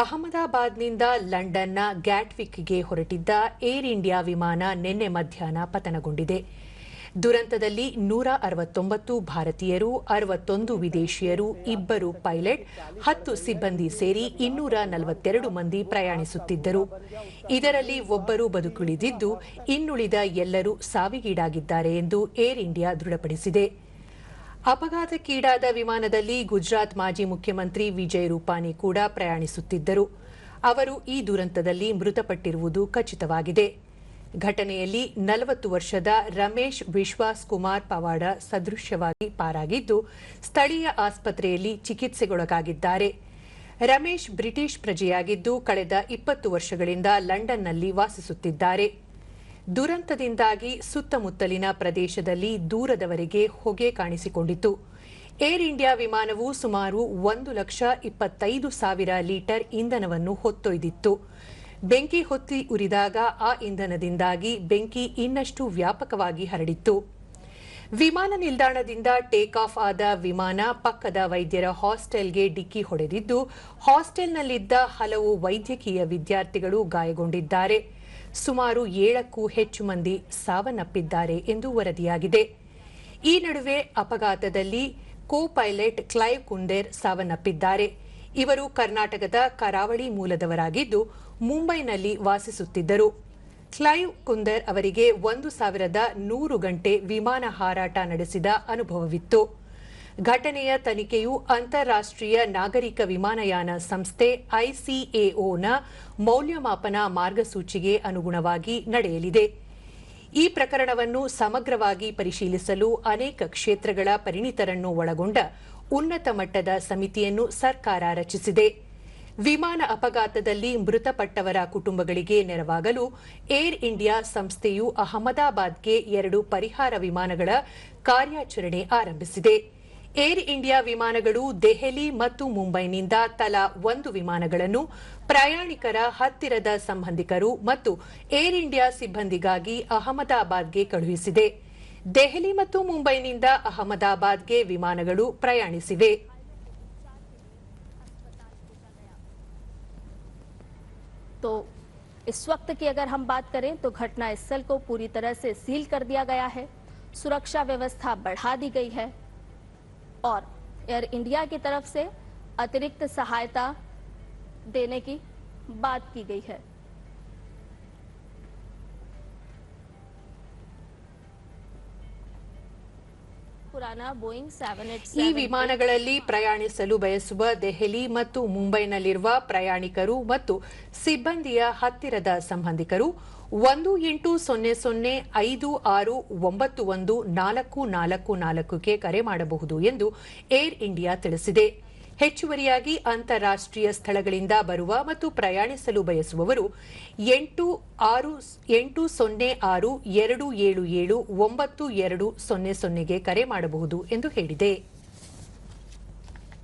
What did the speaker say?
ಅಹಮದಾಬಾದ್ನಿಂದ ಲಂಡನ್ನ ಗ್ಯಾಟ್ವಿಕ್ಗೆ ಹೊರಟಿದ್ದ air India ವಿಮಾನ ನಿನ್ನೆ ಮಧ್ಯಾಹ್ನ ಪತನಗೊಂಡಿದೆ. ದುರಂತದಲ್ಲಿ ನೂರ ಅರವತ್ತೊಂಬತ್ತು ಭಾರತೀಯರು, ಅರವತ್ತೊಂದು ವಿದೇಶಿಯರು, ಇಬ್ಬರು ಪೈಲಟ್, ಹತ್ತು ಸಿಬ್ಬಂದಿ ಸೇರಿ ಇನ್ನೂರ ನಲವತ್ತೆರಡು ಮಂದಿ ಪ್ರಯಾಣಿಸುತ್ತಿದ್ದರು. ಇದರಲ್ಲಿ ಒಬ್ಬರು ಬದುಕುಳಿದಿದ್ದು, ಇನ್ನುಳಿದ ಎಲ್ಲರೂ ಸಾವಿಗೀಡಾಗಿದ್ದಾರೆ ಎಂದು ಏರ್ ಇಂಡಿಯಾ ದೃಢಪಡಿಸಿದೆ. ಅಪಘಾತಕ್ಕೀಡಾದ ವಿಮಾನದಲ್ಲಿ ಗುಜರಾತ್ ಮಾಜಿ ಮುಖ್ಯಮಂತ್ರಿ ವಿಜಯ್ ರೂಪಾನಿ ಕೂಡ ಪ್ರಯಾಣಿಸುತ್ತಿದ್ದರು. ಅವರು ಈ ದುರಂತದಲ್ಲಿ ಮೃತಪಟ್ಟಿರುವುದು ಖಚಿತವಾಗಿದೆ. ಘಟನೆಯಲ್ಲಿ ನಲವತ್ತು ವರ್ಷದ ರಮೇಶ್ ವಿಶ್ವಾಸ್ ಕುಮಾರ್ ಪವಾಡ ಸದೃಶ್ಯವಾಗಿ ಪಾರಾಗಿದ್ದು, ಸ್ಥಳೀಯ ಆಸ್ಪತ್ರೆಯಲ್ಲಿ ಚಿಕಿತ್ಸೆಗೊಳಗಾಗಿದ್ದಾರೆ. ರಮೇಶ್ ಬ್ರಿಟಿಷ್ ಪ್ರಜೆಯಾಗಿದ್ದು, ಕಳೆದ ಇಪ್ಪತ್ತು ವರ್ಷಗಳಿಂದ ಲಂಡನ್ನಲ್ಲಿ ವಾಸಿಸುತ್ತಿದ್ದಾರೆ. ದುರಂತದಿಂದಾಗಿ ಸುತ್ತಮುತ್ತಲಿನ ಪ್ರದೇಶದಲ್ಲಿ ದೂರದವರೆಗೆ ಹೊಗೆ ಕಾಣಿಸಿಕೊಂಡಿತು ಏರ್ ಇಂಡಿಯಾ ವಿಮಾನವು ಸುಮಾರು ಒಂದು ಲಕ್ಷ ಇಪ್ಪತ್ತೈದು ಸಾವಿರ ಲೀಟರ್ ಇಂಧನವನ್ನು ಹೊತ್ತೊಯ್ದಿತ್ತು. ಬೆಂಕಿ ಹೊತ್ತಿ ಉರಿದಾಗ ಆ ಇಂಧನದಿಂದಾಗಿ ಬೆಂಕಿ ಇನ್ನಷ್ಟು ವ್ಯಾಪಕವಾಗಿ ಹರಡಿತ್ತು. ವಿಮಾನ ನಿಲ್ದಾಣದಿಂದ ಟೇಕ್ ಆಫ್ ಆದ ವಿಮಾನ ಪಕ್ಕದ ವೈದ್ಯರ ಹಾಸ್ಟೆಲ್ಗೆ ಡಿಕ್ಕಿ ಹೊಡೆದಿದ್ದು, ಹಾಸ್ಟೆಲ್ನಲ್ಲಿದ್ದ ಹಲವು ವೈದ್ಯಕೀಯ ವಿದ್ಯಾರ್ಥಿಗಳು ಗಾಯಗೊಂಡಿದ್ದಾರೆ. ಸುಮಾರು ಏಳಕ್ಕೂ ಹೆಚ್ಚು ಮಂದಿ ಸಾವನ್ನಪ್ಪಿದ್ದಾರೆ ಎಂದು ವರದಿಯಾಗಿದೆ. ಈ ನಡುವೆ ಅಪಘಾತದಲ್ಲಿ ಕೋ ಪೈಲಟ್ ಕ್ಲೈವ್ ಕುಂದೇರ್ ಸಾವನ್ನಪ್ಪಿದ್ದಾರೆ. ಇವರು ಕರ್ನಾಟಕದ ಕರಾವಳಿ ಮೂಲದವರಾಗಿದ್ದು ಮುಂಬೈನಲ್ಲಿ ವಾಸಿಸುತ್ತಿದ್ದರು. ಕ್ಲೈವ್ ಕುಂದರ್ ಅವರಿಗೆ ಒಂದು ಸಾವಿರದ ನೂರು ಗಂಟೆ ವಿಮಾನ ಹಾರಾಟ ನಡೆಸಿದ ಅನುಭವವಿತ್ತು. ಘಟನೆಯ ತನಿಖೆಯು ಅಂತಾರಾಷ್ಟ್ರೀಯ ನಾಗರಿಕ ವಿಮಾನಯಾನ ಸಂಸ್ಥೆ ಐಸಿಎಒನ ಮೌಲ್ಯಮಾಪನ ಮಾರ್ಗಸೂಚಿಗೆ ಅನುಗುಣವಾಗಿ ನಡೆಯಲಿದೆ. ಈ ಪ್ರಕರಣವನ್ನು ಸಮಗ್ರವಾಗಿ ಪರಿಶೀಲಿಸಲು ಅನೇಕ ಕ್ಷೇತ್ರಗಳ ಪರಿಣಿತರನ್ನು ಒಳಗೊಂಡ ಉನ್ನತ ಮಟ್ಟದ ಸಮಿತಿಯನ್ನು ಸರ್ಕಾರ ರಚಿಸಿದೆ. ವಿಮಾನ ಅಪಘಾತದಲ್ಲಿ ಮೃತಪಟ್ಟವರ ಕುಟುಂಬಗಳಿಗೆ ನೆರವಾಗಲು ಏರ್ ಇಂಡಿಯಾ ಸಂಸ್ಥೆಯು ಅಹಮದಾಬಾದ್ಗೆ ಎರಡು ಪರಿಹಾರ ವಿಮಾನಗಳ ಕಾರ್ಯಾಚರಣೆ ಆರಂಭಿಸಿದೆ. ಏರ್ ಇಂಡಿಯಾ ವಿಮಾನಗಳು ದೆಹಲಿ ಮತ್ತು ಮುಂಬೈನಿಂದ ತಲಾ ಒಂದು ವಿಮಾನಗಳನ್ನು ಪ್ರಯಾಣಿಕರ ಹತ್ತಿರದ ಸಂಬಂಧಿಕರು ಮತ್ತು ಏರ್ ಇಂಡಿಯಾ ಸಿಬ್ಬಂದಿಗಾಗಿ ಅಹಮದಾಬಾದ್ಗೆ ಕಳುಹಿಸಿದೆ ದೆಹಲಿ ಮತ್ತು ಮುಂಬೈನಿಂದ ಅಹಮದಾಬಾದ್ಗೆ ವಿಮಾನಗಳು ಪ್ರಯಾಣಿಸಿವೆ तो इस वक्त की अगर हम बात करें तो घटना स्थल को पूरी तरह से सील कर दिया गया है सुरक्षा व्यवस्था बढ़ा दी गई है और एयर इंडिया की तरफ से अतिरिक्त सहायता देने की बात की गई है पुराना बोइंग सेवन एट ಈ ವಿಮಾನಗಳಲ್ಲಿ ಪ್ರಯಾಣಿಸಲು ಬಯಸುವ ದೆಹಲಿ ಮತ್ತು ಮುಂಬೈನಲ್ಲಿರುವ ಪ್ರಯಾಣಿಕರು ಮತ್ತು ಸಿಬ್ಬಂದಿಯ ಹತ್ತಿರದ ಸಂಬಂಧಿಕರು ಒಂದು ಎಂಟು ಸೊನ್ನೆ ಸೊನ್ನೆ ಐದು ಆರು ಒಂಬತ್ತು ಒಂದು ನಾಲ್ಕು ನಾಲ್ಕು ನಾಲ್ಕಕ್ಕೆ ಕರೆ ಮಾಡಬಹುದು ಎಂದು ಏರ್ ಇಂಡಿಯಾ ತಿಳಿಸಿದೆ. ಹೆಚ್ಚುವರಿಯಾಗಿ ಅಂತಾರಾಷ್ಟ್ರೀಯ ಸ್ಥಳಗಳಿಂದ ಬರುವ ಮತ್ತು ಪ್ರಯಾಣಿಸಲು ಬಯಸುವವರು ಎಂಟು ಆರು ಎಂಟು ಸೊನ್ನೆ ಆರು ಎರಡು ಏಳು ಏಳು ಒಂಬತ್ತು ಎರಡು ಸೊನ್ನೆ ಸೊನ್ನೆಗೆ ಕರೆ ಮಾಡಬಹುದು ಎಂದು ಹೇಳಿದೆ.